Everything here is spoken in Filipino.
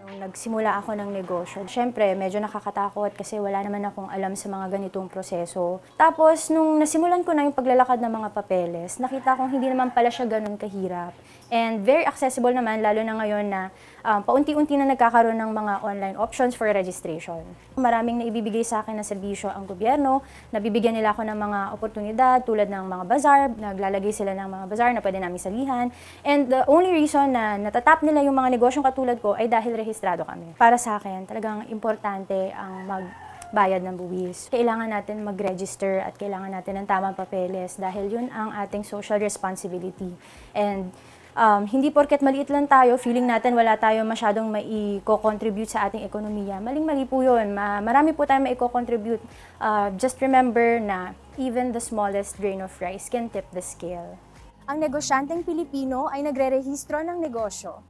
Nung nagsimula ako ng negosyo, syempre medyo nakakatakot kasi wala naman akong alam sa mga ganitong proseso. Tapos nung nasimulan ko na yung paglalakad ng mga papeles, nakita kong hindi naman pala siya ganun kahirap. And very accessible naman, lalo na ngayon na um, paunti-unti na nagkakaroon ng mga online options for registration. Maraming naibibigay sa akin na serbisyo ang gobyerno, nabibigyan nila ako ng mga oportunidad tulad ng mga bazaar, naglalagay sila ng mga bazaar na pwede namin salihan. And the only reason na natatap nila yung mga negosyong katulad ko ay dahil rehistrado kami. Para sa akin, talagang importante ang mag bayad ng buwis. Kailangan natin mag-register at kailangan natin ng tamang papeles dahil yun ang ating social responsibility. And um, hindi porket maliit lang tayo, feeling natin wala tayo masyadong mai-contribute sa ating ekonomiya. Maling-mali po yun. Ma- marami po tayong mai-contribute. Uh, just remember na even the smallest grain of rice can tip the scale. Ang negosyanteng Pilipino ay nagre-rehistro ng negosyo.